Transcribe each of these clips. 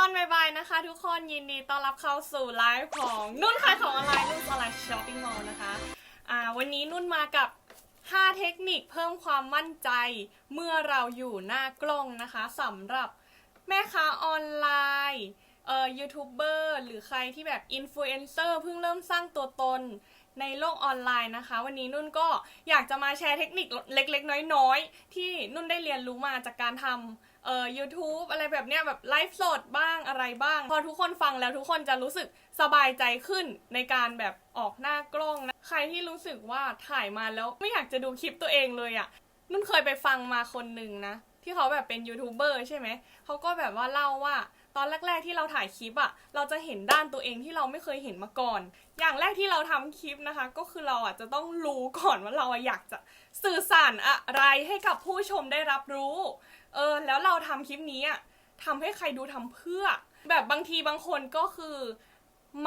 ตอนบ่ายๆนะคะ ทุกคนยินดีต้อนรับเข้าสู่ไลฟ์ของนุ่นขายของออนไลน์นุ่นออนไลน์ช้อปปิ้งมอลนะคะอ่าวันนี้นุ่นมากับ 5 เทคนิคเพิ่มความมั่นใจเมื่อเราอยู่หน้ากล้องนะคะสำหรับแม่ค้าออนไลน์เอ่อยูทูบเบอร์หรือใครที่แบบอินฟลูเอนเซอร์เพิ่งเริ่มสร้างตัวตน ในโลกออนไลน์นะคะ วันนี้นุ่นก็อยากจะมาแชร์เทคนิคเล็กๆ น้อยๆ ที่นุ่นได้เรียนรู้มาจากการทำเอ่อ YouTube อะไรแบบเนี้ยแบบไลฟ์สดบ้างอะไรบ้าง พอทุกคนฟังแล้วทุกคนจะรู้สึกสบายใจขึ้นในการแบบออกหน้ากล้องนะใครที่รู้สึกว่าถ่ายมาแล้วไม่อยากจะดูคลิปตัวเองเลยอะ่ะนุ่นเคยไปฟังมาคนหนึ่งนะ ที่เขาแบบเป็นยูทูบเบอร์ใช่ไหมเขาก็แบบว่าเล่าว่า ตอนแรก ๆที่เราถ่ายคลิปอะ่ะเราจะเห็นด้านตัวเองที่เราไม่เคยเห็นมาก่อน อย่างแรกที่เราทำคลิปนะคะ ก็คือเราอะจะต้องรู้ก่อนว่าเราอยากจะสื่อสารอะไรให้กับผู้ชมได้รับรู้ เออแล้วเราทำคลิปนี้อะทำให้ใครดูทำเพื่อ แบบบางทีบางคนก็คือ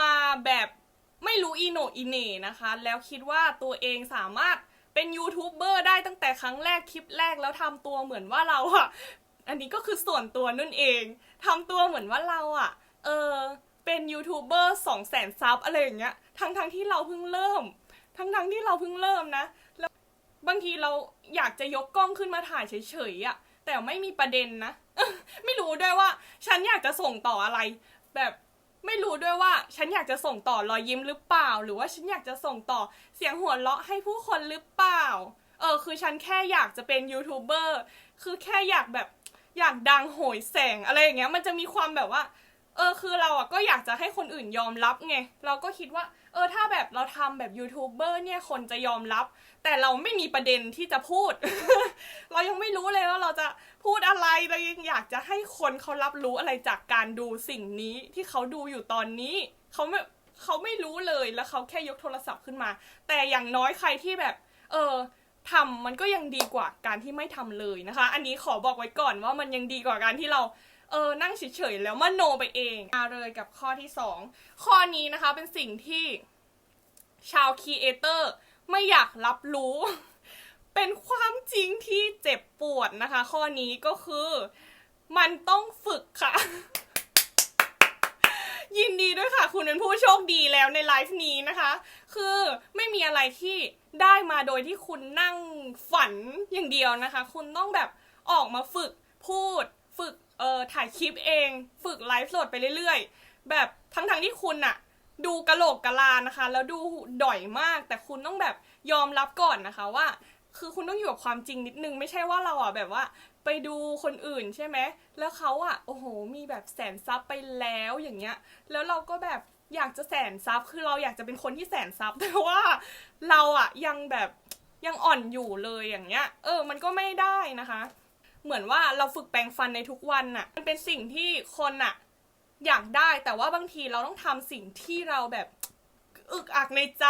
มาแบบไม่รู้อีโนอีเน่นะคะ แล้วคิดว่าตัวเองสามารถเป็นยูทูบเบอร์ได้ตั้งแต่ครั้งแรกคลิปแรกแล้วทำตัวเหมือนว่าเราอะอันนี้ก็คือส่วนตัวนุ่นเอง ทำตัวเหมือนว่าเราอะเออ เป็นยูทูบเบอร์สองแสนซับอะไรอย่างเงี้ย ทั้งทั้งที่เราเพิ่งเริ่ม ทั้งทั้งที่เราเพิ่งเริ่มนะ แล้วบางทีเราอยากจะยกกล้องขึ้นมาถ่ายเฉยๆอะแต่ไม่มีประเด็นนะ ไม่รู้ด้วยว่า ฉันอยากจะส่งต่ออะไร แบบไม่รู้ด้วยว่าฉันอยากจะส่งต่อรอยยิ้มหรือเปล่า หรือว่าฉันอยากจะส่งต่อเสียงหัวเราะให้ผู้คนหรือเปล่า เออ คือฉันแค่อยากจะเป็นยูทูบเบอร์ คือแค่อยากแบบ อยากดังโหยแสงอะไรอย่างเงี้ยมันจะมีความแบบว่า เออคือเราอะก็อยากจะให้คนอื่นยอมรับไงเราก็คิดว่า เออถ้าแบบเราทำแบบยูทูบเบอร์เนี่ยคนจะยอมรับ แต่เราไม่มีประเด็นที่จะพูด เรายังไม่รู้เลยว่าเราจะพูดอะไรเรายังอยากจะให้คนเขารับรู้อะไรจากการดูสิ่งนี้ที่เขาดูอยู่ตอนนี้เขาไม่เขาไม่รู้เลยแล้วเขาแค่ยกโทรศัพท์ขึ้นมา แต่อย่างน้อยใครที่แบบ เออ ทำมันก็ยังดีกว่าการที่ไม่ทำเลยนะคะ อันนี้ขอบอกไว้ก่อนว่ามันยังดีกว่าการที่เราเออนั่งเฉยๆแล้วมโนไปเองมาเลยกับข้อที่ 2 ข้อนี้นะคะเป็นสิ่งที่ชาวครีเอเตอร์ไม่อยากรับรู้ เป็นความจริงที่เจ็บปวดนะคะ ข้อนี้ก็คือมันต้องฝึกค่ะ ยินดีด้วยค่ะ คุณเป็นผู้โชคดีแล้วในไลฟ์นี้นะคะ คือไม่มีอะไรที่ได้มาโดยที่คุณนั่งฝันอย่างเดียวนะคะ คุณต้องแบบออกมาฝึกพูด ฝึกเอ่อถ่ายคลิปเอง ฝึกไลฟ์สดไปเรื่อยๆ แบบทั้งๆที่คุณอะดูกระโหลกกะลานะคะ แล้วดูด่อยมาก แต่คุณต้องแบบยอมรับก่อนนะคะว่า คือคุณต้องอยู่กับความจริงนิดนึง ไม่ใช่ว่าเราอะแบบว่า ไปดูคนอื่นใช่ไหม แล้วเขาอะโอ้โห มีแบบแสนซับไปแล้วอย่างเงี้ย แล้วเราก็แบบอยากจะแสนซับ คือเราอยากจะเป็นคนที่แสนซับ แต่ว่าเราอะยังแบบยังอ่อนอยู่เลยอย่างเงี้ย เออ มันก็ไม่ได้นะคะ เหมือนว่าเราฝึกแปรงฟันในทุกวันน่ะมันเป็นสิ่งที่คนอะอยากได้ แต่ว่าบางทีเราต้องทำสิ่งที่เราแบบ อึกอักในใจ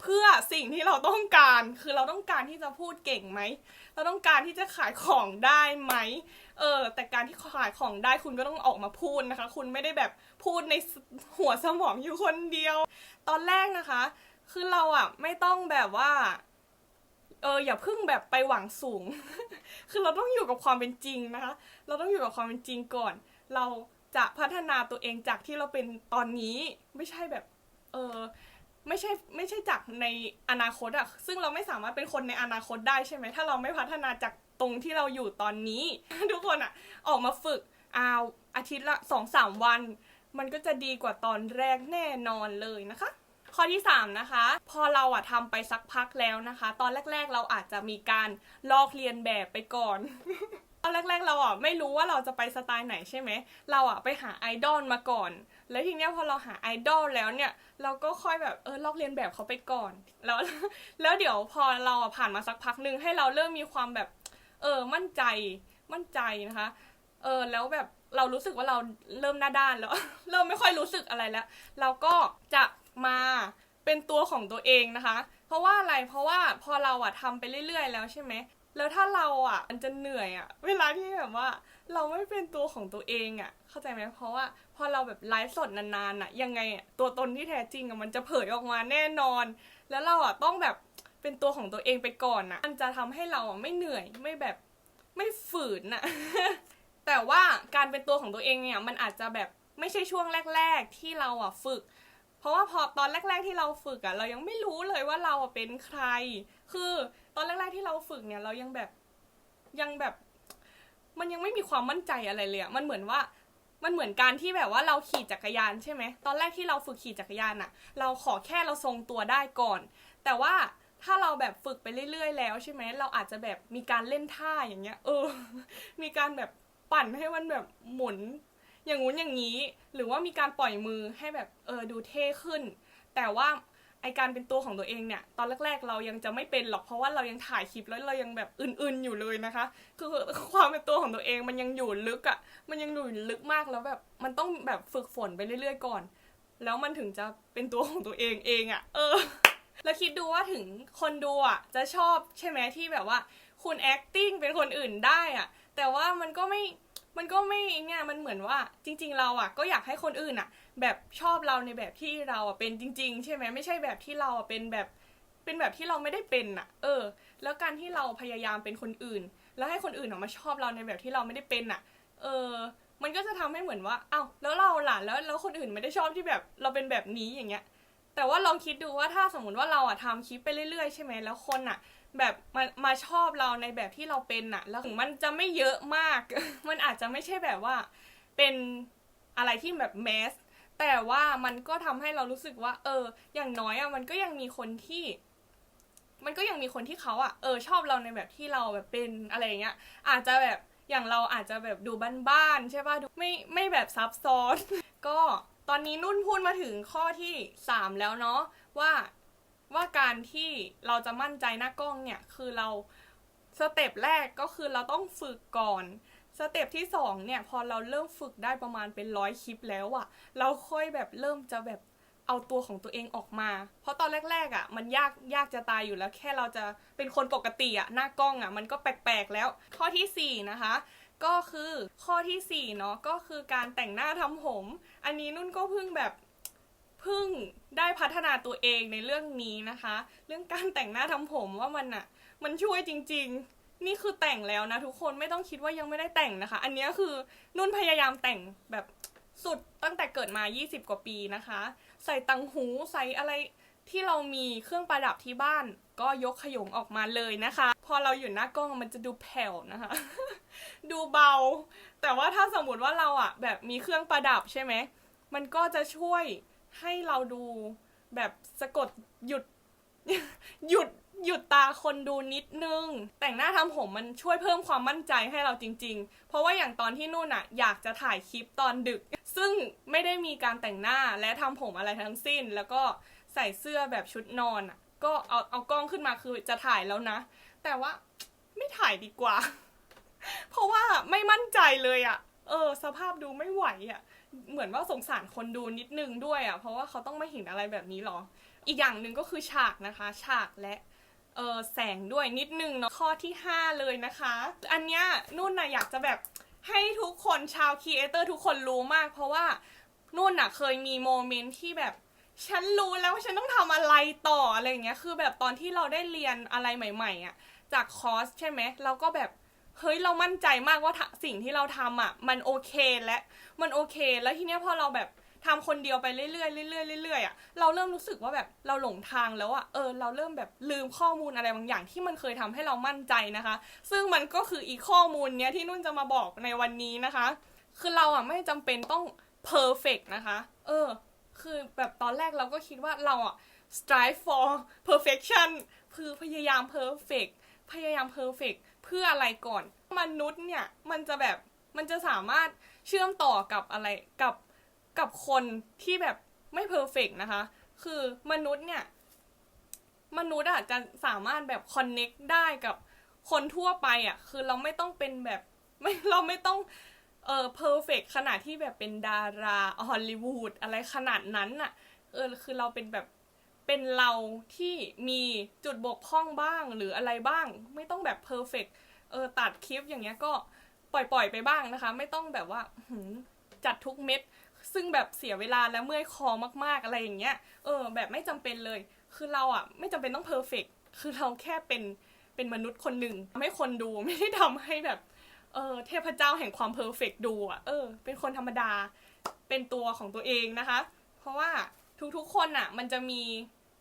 เพื่อสิ่งที่เราต้องการ คือเราต้องการที่จะพูดเก่งไหม เราต้องการที่จะขายของได้ไหม เออ แต่การที่ขายของได้คุณก็ต้องออกมาพูดนะคะ คุณไม่ได้แบบพูดในหัวสมองอยู่คนเดียว ตอนแรกนะคะ คือเราอะไม่ต้องแบบว่าเอออย่าเพิ่งแบบไปหวังสูง คือเราต้องอยู่กับความเป็นจริงนะคะ เราต้องอยู่กับความเป็นจริงก่อน เราจะพัฒนาตัวเองจากที่เราเป็นตอนนี้ ไม่ใช่แบบ เออไม่ใช่ไม่ใช่จากในอนาคตอะซึ่งเราไม่สามารถเป็นคนในอนาคตได้ใช่ไหมถ้าเราไม่พัฒนาจากตรงที่เราอยู่ตอนนี้ ทุกคนอะออกมาฝึกเอาอาทิตย์ละสองสามวัน มันก็จะดีกว่าตอนแรกแน่นอนเลยนะคะ ข้อที่ 3 นะคะ พอเราอะทำไปสักพักแล้วนะคะ ตอนแรก ๆ เราอาจจะมีการลอกเรียนแบบไปก่อน ตอนแรก ๆ เราอะไม่รู้ว่าเราจะไปสไตล์ไหนใช่ไหม เราอะไปหาไอดอลมาก่อน แล้วทีเนี้ยพอเราหาไอดอลแล้วเนี่ย เราก็ค่อยแบบเออลอกเรียนแบบเขาไปก่อน แล้วแล้วเดี๋ยวพอเราอะผ่านมาสักพักหนึ่งให้เราเริ่มมีความแบบ เออมั่นใจมั่นใจนะคะ เออแล้วแบบเรารู้สึกว่าเราเริ่มหน้าด้านแล้ว เริ่มไม่ค่อยรู้สึกอะไรแล้ว เราก็จะมาเป็นตัวของตัวเองนะคะ เพราะว่าอะไรเพราะว่าพอเราอะทำไปเรื่อย ๆ แล้วใช่ไหม แล้วถ้าเราอะมันจะเหนื่อยอะ เวลาที่แบบว่าเราไม่เป็นตัวของตัวเองอะ เข้าใจไหมเพราะว่าพอเราแบบไลฟ์สดนานๆอะ ยังไงอะตัวตนที่แท้จริงอะมันจะเผยออกมาแน่นอน แล้วเราอะต้องแบบเป็นตัวของตัวเองไปก่อนอะ มันจะทำให้เราอะไม่เหนื่อยไม่แบบไม่ฝืนอะ แต่ว่าการเป็นตัวของตัวเองเนี่ยมันอาจจะแบบไม่ใช่ช่วงแรก ๆ ที่เราอะฝึก ราะว่าพอตอนแรก ๆ ที่เราฝึกอะเรายังไม่รู้เลยว่าเราเป็นใคร คือตอนแรก ๆที่เราฝึกเนี่ยเรายังแบบยังแบบ มันยังไม่มีความมั่นใจอะไรเลยอะมันเหมือนว่ามันเหมือนการที่แบบว่าเราขี่จักรยานใช่ไหมตอนแรกที่เราฝึกขี่จักรยานอะเราขอแค่เราทรงตัวได้ก่อน แต่ว่าถ้าเราแบบฝึกไปเรื่อย ๆ แล้วใช่ไหมเราอาจจะแบบมีการเล่นท่าอย่างเงี้ย เออ มีการแบบปั่นให้มันแบบหมุน อย่างงู้นอย่างนี้ หรือว่ามีการปล่อยมือให้แบบเออดูเท่ขึ้น แต่ว่าไอการเป็นตัวของตัวเองเนี่ย ตอนแรกๆเรายังจะไม่เป็นหรอกเพราะว่าเรายังถ่ายคลิปแล้วเรายังแบบอื่นๆอยู่เลยนะคะ คือความเป็นตัวของตัวเองมันยังอยู่ลึกอะ่ะมันยังอยู่ลึกมากแล้วแบบมันต้องแบบฝึกฝนไปเรื่อยๆก่อน แล้วมันถึงจะเป็นตัวของตัวเองเองอะ่ะ เออ แล้วคิดดูว่าถึงคนดูอะจะชอบใช่ไหมที่แบบว่า คุณ acting เป็นคนอื่นได้อะ แต่ว่ามันก็ไม่ มันก็ไม่เนี่ยมันเหมือนว่าจริง ๆ เราอะก็อยากให้คนอื่นอะ แบบชอบเราในแบบที่เราอะเป็นจริง ๆ ใช่ไหมไม่ใช่แบบที่เราอะเป็นแบบเป็นแบบที่เราไม่ได้เป็นอะ เออ แล้วการที่เราพยายามเป็นคนอื่น แล้วให้คนอื่นออกมาชอบเราในแบบที่เราไม่ได้เป็นอะ เออ มันก็จะทำให้เหมือนว่าเอ้าแล้วเราล่ะแล้วแล้วคนอื่นไม่ได้ชอบที่แบบเราเป็นแบบนี้อย่างเงี้ย แต่ว่าลองคิดดูว่าถ้าสมมติว่าเราอะทำคลิปไปเรื่อยๆใช่ไหมแล้วคนอะ แบบมามาชอบเราในแบบที่เราเป็นอะแล้วถึงมันจะไม่เยอะมาก มันอาจจะไม่ใช่แบบว่า เป็นอะไรที่แบบแมสแต่ว่ามันก็ทำให้เรารู้สึกว่า เออ อย่างน้อยอะมันก็ยังมีคนที่ มันก็ยังมีคนที่เขาอะเออ ชอบเราในแบบที่เราแบบเป็นอะไรเงี้ย อาจจะแบบอย่างเราอาจจะแบบดูบ้านๆใช่ป่ะดูไม่ไม่แบบซับซ้อนก็ตอนนี้นุ่นพูดมาถึงข้อที่ 3 แล้วเนาะว่า ว่าการที่เราจะมั่นใจหน้ากล้องเนี่ยคือเราสเต็ปแรกก็คือเราต้องฝึกก่อนสเต็ปที่2เนี่ยพอเราเริ่มฝึกได้ประมาณเป็นร้อยคลิปแล้วอะเราค่อยแบบเริ่มจะแบบเอาตัวของตัวเองออกมา เพราะตอนแรกๆอะมันยากยากจะตายอยู่แล้ว แค่เราจะเป็นคนปกติอะหน้ากล้องอะมันก็แปลกๆแล้ว ข้อทีสี่4นะคะ ก็คือข้อที่4เนาะก็คือการแต่งหน้าทำผม อันนี้นุ่นก็เพิ่งแบบ พิ่งได้พัฒนาตัวเองในเรื่องนี้นะคะ เรื่องการแต่งหน้าทำผมว่ามันอะมันช่วยจริง ๆ นี่คือแต่งแล้วนะทุกคนไม่ต้องคิดว่ายังไม่ได้แต่งนะคะ อันนี้คือนุ่นพยายามแต่งแบบสุดตั้งแต่เกิดมา 20 กว่าปีนะคะ ใส่ตังหูใส่อะไรที่เรามีเครื่องประดับที่บ้าน ก็ยกขยงออกมาเลยนะคะ พอเราอยู่หน้ากล้องมันจะดูแผ่วนะคะ ดูเบา แต่ว่าถ้าสมมติว่าเราอะแบบมีเครื่องประดับใช่ไหมมันก็จะช่วย ให้เราดูแบบสะกดหยุด หยุดหยุดตาคนดูนิดนึง แต่งหน้าทำผมมันช่วยเพิ่มความมั่นใจให้เราจริง ๆ เพราะว่าอย่างตอนที่นู่นอะอยากจะถ่ายคลิปตอนดึก ซึ่งไม่ได้มีการแต่งหน้าและทำผมอะไรทั้งสิ้น แล้วก็ใส่เสื้อแบบชุดนอนอะก็เอาเอากล้องขึ้นมาคือจะถ่ายแล้วนะ แต่ว่าไม่ถ่ายดีกว่า เพราะว่าไม่มั่นใจเลยอะเออ สภาพดูไม่ไหวอะ เหมือนว่าสงสารคนดูนิดนึงด้วยอะ่ะเพราะว่าเขาต้องไม่เห็นอะไรแบบนี้หรอ อีกอย่างหนึ่งก็คือฉากนะคะ ฉากและเออแสงด้วยนิดนึงเนาะข้อที่ 5 เลยนะคะ อันเนี้ยนุ่นน่ะอยากจะแบบให้ทุกคนชาวครีเอเตอร์ทุกคนรู้มาก เพราะว่านุ่นน่ะเคยมีโมเมนต์ที่แบบฉันรู้แล้วว่าฉันต้องทำอะไรต่ออะไรอย่างเงี้ย คือแบบตอนที่เราได้เรียนอะไรใหม่ ๆอะ่ะจากคอร์สใช่ไหมเราก็แบบ เฮ้ยเรามั่นใจมากว่าสิ่งที่เราทำอะ มันโอเคและมันโอเค แล้วทีเนี้ยพอเราแบบทำคนเดียวไปเรื่อยๆเรื่อยๆเรื่อยๆอะเราเริ่มรู้สึกว่าแบบเราหลงทางแล้วอะเออเราเริ่มแบบลืมข้อมูลอะไรบางอย่างที่มันเคยทำให้เรามั่นใจนะคะ ซึ่งมันก็คืออีกข้อมูลเนี้ยที่นุ่นจะมาบอกในวันนี้นะคะ คือเราอะไม่จำเป็นต้อง perfect นะคะ เออ คือแบบตอนแรกเราก็คิดว่าเราอะ strive for perfection คือพยายาม perfect พยายาม perfect เพื่ออะไรก่อน มนุษย์เนี่ยมันจะแบบมันจะสามารถเชื่อมต่อกับอะไรกับกับคนที่แบบไม่ perfect นะคะ คือมนุษย์เนี่ย มนุษย์อะจจะสามารถแบบ connect ได้กับคนทั่วไปอะคือเราไม่ต้องเป็นแบบไม่เราไม่ต้องเออ perfect ขนาดที่แบบเป็นดาราฮอลลีวูดอะไรขนาดนั้นอะ เออคือเราเป็นแบบ เป็นเราที่มีจุดบกพร่องบ้างหรืออะไรบ้าง ไม่ต้องแบบเพอร์เฟกเออตัดคลิปอย่างเงี้ยก็ปล่อยปล่อยไปบ้างนะคะ ไม่ต้องแบบว่าหืจัดทุกเม็ด ซึ่งแบบเสียเวลาและเมื่อยคอมากๆอะไรอย่างเงี้ยเออแบบไม่จำเป็นเลย คือเราอะไม่จำเป็นต้องเพอร์เฟกคือเราแค่เป็นเป็นมนุษย์คนหนึ่งทำให้คนดูไม่ได้ทำให้แบบเออเทพเจ้าแห่งความเพอร์เฟกดูอะเออ เป็นคนธรรมดาเป็นตัวของตัวเองนะคะ เพราะว่าทุกๆคนอะ มันจะมี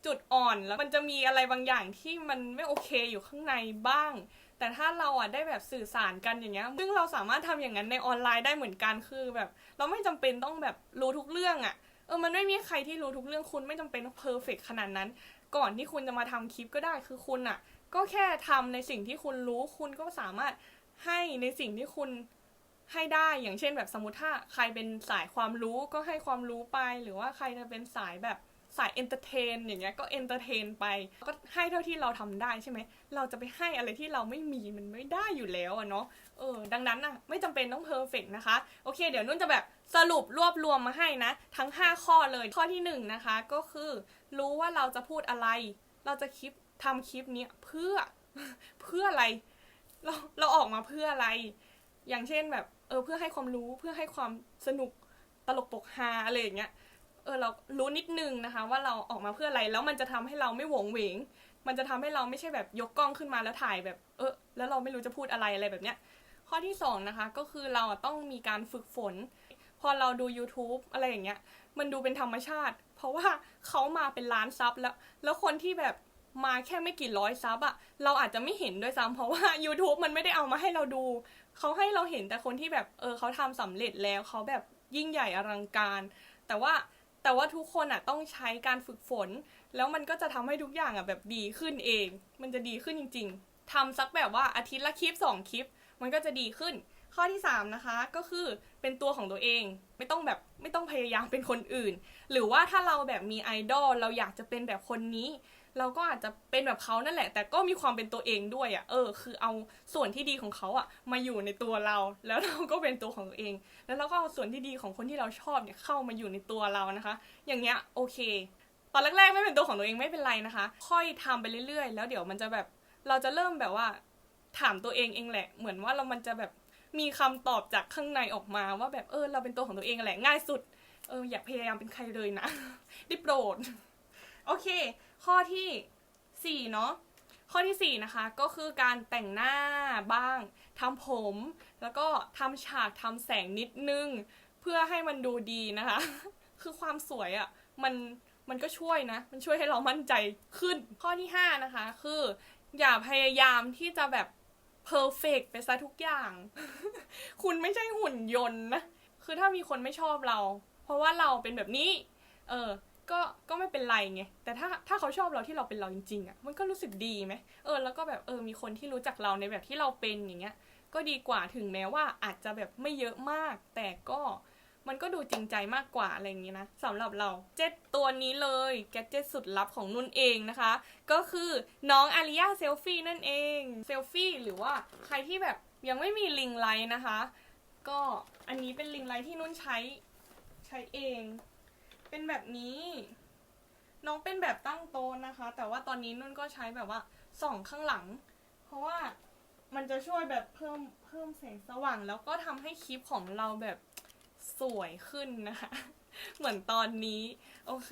จุดอ่อนแล้วมันจะมีอะไรบางอย่างที่มันไม่โอเคอยู่ข้างในบ้าง แต่ถ้าเราอะได้แบบสื่อสารกันอย่างเงี้ยซึ่งเราสามารถทำอย่างนั้นในออนไลน์ได้เหมือนกันคือแบบ เราไม่จำเป็นต้องแบบรู้ทุกเรื่องอะเออมันไม่มีใครที่รู้ทุกเรื่องคุณไม่จำเป็นเพอร์เฟกขนาดนั้น ก่อนที่คุณจะมาทำคลิปก็ได้คือคุณอะ ก็แค่ทำในสิ่งที่คุณรู้คุณก็สามารถให้ในสิ่งที่คุณให้ได้อย่างเช่นแบบสมมติถ้าใครเป็นสายความรู้ก็ให้ความรู้ไป หรือว่าใครจะเป็นสายแบบ สายเอนเตอร์เทนอย่างเงี้ยก็เอนเตอร์เทนไปก็ให้เท่าที่เราทำได้ใช่ไหมเราจะไปให้อะไรที่เราไม่มีมันไม่ได้อยู่แล้วอะเนาะเออดังนั้นน่ะไม่จำเป็นต้องเพอร์เฟกนะคะโอเค เดี๋ยวนุ่นจะแบบสรุปรวบรวมมาให้นะ ทั้ง 5 ข้อเลยข้อที่1นงนะคะก็คือ รู้ว่าเราจะพูดอะไร เราจะคลิปทำคลิปเนี้ยเพื่อเพื่ออะไร เราเราออกมาเพื่ออะไร อย่างเช่นแบบเออเพื่อให้ความรู้เพื่อให้ความสนุกตลกปกฮาอะไรอย่างเงี้ย เออเรารู้นิดนึงนะคะ ว่าเราออกมาเพื่ออะไรแล้วมันจะทำให้เราไม่หวงเหวงมันจะทำให้เราไม่ใช่แบบยกกล้องขึ้นมาแล้วถ่ายแบบ เออแล้วเราไม่รู้จะพูดอะไรอะไรแบบเนี้ยข้อที่สองนะคะก็คือเราต้องมีการฝึกฝน พอเราดู YouTube อะไรอย่างเงี้ย มันดูเป็นธรรมชาติ เพราะว่าเขามาเป็นล้านซับแล้ว แล้วคนที่แบบมาแค่ไม่กี่ร้อยซับอะเราอาจจะไม่เห็นด้วยซ้ำเพราะว่า YouTube มันไม่ได้เอามาให้เราดู เขาให้เราเห็นแต่คนที่แบบเออเขาทำสำเร็จแล้วเขาแบบยิ่งใหญ่อลังการ แต่ว่า แต่ว่าทุกคนอะต้องใช้การฝึกฝน แล้วมันก็จะทำให้ทุกอย่างอะแบบดีขึ้นเอง มันจะดีขึ้นจริง ๆทำสักแบบว่าอาทิตย์ละคลิปสองคลิป มันก็จะดีขึ้น ข้อที่สามนะคะ ก็คือเป็นตัวของตัวเอง ไม่ต้องแบบไม่ต้องพยายามเป็นคนอื่น หรือว่าถ้าเราแบบมีไอดอลเราอยากจะเป็นแบบคนนี้ เราก็อาจจะเป็นแบบเขานั่นแหละ แต่ก็มีความเป็นตัวเองด้วยอะ่ะ เออ คือเอาส่วนที่ดีของเขาอะ่ะ มาอยู่ในตัวเรา แล้วเราก็เป็นตัวของตัวเอง แล้วเราก็เอาส่วนที่ดีของคนที่เราชอบเนี่ยเข้ามาอยู่ในตัวเรานะคะ อย่างเงี้ยโอเค ตอนแรกๆไม่เป็นตัวของตัวเองไม่เป็นไรนะคะ ค่อยทำไปเรื่อยๆ แล้วเดี๋ยวมันจะแบบเราจะเริ่มแบบว่าถามตัวเองเองแหละ เหมือนว่าเรามันจะแบบมีคำตอบจากข้างในออกมาว่าแบบเออเราเป็นตัวของตัวเองแหละง่ายสุด เอออย่าพยายามเป็นใครเลยนะได้โปรด โอเค ข้อที่สี่เนาะข้อที่สี่นะคะ ก็คือการแต่งหน้าบ้างทำผม แล้วก็ทำฉากทำแสงนิดนึง เพื่อให้มันดูดีนะคะ คือความสวยอะ่ะมันมันก็ช่วยนะ มันช่วยให้เรามั่นใจขึ้น ข้อที่ห้านะคะ คือ อย่าพยายามที่จะแบบเพอร์เฟกไปซะทุกอย่าง คุณไม่ใช่หุ่นยนต์นะ คือถ้ามีคนไม่ชอบเรา เพราะว่าเราเป็นแบบนี้ เออ ก็ก็ไม่เป็นไรไงแต่ถ้าถ้าเขาชอบเราที่เราเป็นเราจริงๆอะ่ะมันก็รู้สึกดีไหมเออ แล้วก็แบบเออมีคนที่รู้จักเราในแบบที่เราเป็นอย่างเงี้ย ก็ดีกว่าถึงแม้ว่าอาจจะแบบไม่เยอะมาก แต่ก็มันก็ดูจริงใจมากกว่าอะไรอย่างงี้นะสำหรับเราเจ็ดตัวนี้เลยแกเจ็ตสุดลับของนุ่นเองนะคะ ก็คือน้องอาริยาเซลฟี่นั่นเองเซลฟี่หรือว่าใครที่แบบยังไม่มีลิงไลท์นะคะ ก็อันนี้เป็นลิงไลท์ที่นุ่นใช้ใช้เอง เป็นแบบนี้ น้องเป็นแบบตั้งโต๊ะนะคะ แต่ว่าตอนนี้นุ่นก็ใช้แบบว่าส่องข้างหลัง เพราะว่ามันจะช่วยแบบเพิ่มเพิ่มแสงสว่าง แล้วก็ทำให้คลิปของเราแบบสวยขึ้นนะคะ เหมือนตอนนี้ โอเค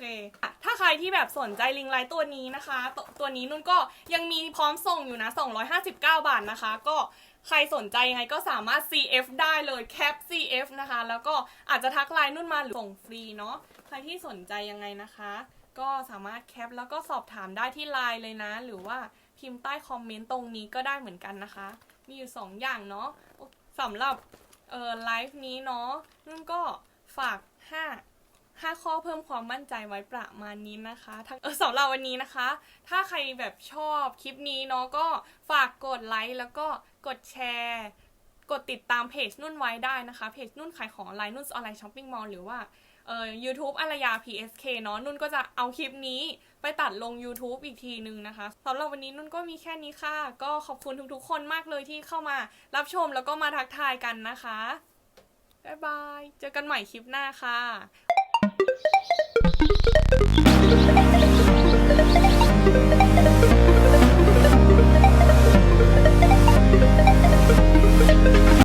ถ้าใครที่แบบสนใจลิงไลท์ตัวนี้นะคะตตัวนี้นุ่นก็ยังมีพร้อมส่งอยู่นะ 259 บาทนะคะ ก็ ใครสนใจยังไงก็สามารถ CF ได้เลยแคป CF นะคะ แล้วก็อาจจะทักไลน์นุ่นมาหรือส่งฟรีเนาะใครที่สนใจยังไงนะคะ ก็สามารถแคปแล้วก็สอบถามได้ที่ไลน์เลยนะ หรือว่าพิมพ์ใต้คอมเมนต์ตรงนี้ก็ได้เหมือนกันนะคะ มีอยู่ 2 อย่างเนาะสำหรับเอ่อไลฟ์นี้เนาะนุ่นก็ฝาก5 5ข้อเพิ่มความมั่นใจไว้ประมาณนี้นะคะเออสำหรับวันนี้นะคะ ถ้าใครแบบชอบคลิปนี้เนาะก็ฝากกดไลค์แล้วก็ กดแชร์ กดติดตามเพจนุ่นไว้ได้นะคะ เพจนุ่นขายของออนไลน์นุ่นออนไลน์ช้อปปิ้งมอลล์หรือว่าเอ่อ YouTube อารยา PSK เนาะนุ่นก็จะเอาคลิปนี้ไปตัดลง YouTube อีกทีนึงนะคะสำหรับวันนี้นุ่นก็มีแค่นี้ค่ะ ก็ขอบคุณทุกๆคนมากเลยที่เข้ามารับชมแล้วก็มาทักทายกันนะคะ บ๊ายบาย เจอกันใหม่คลิปหน้าค่ะ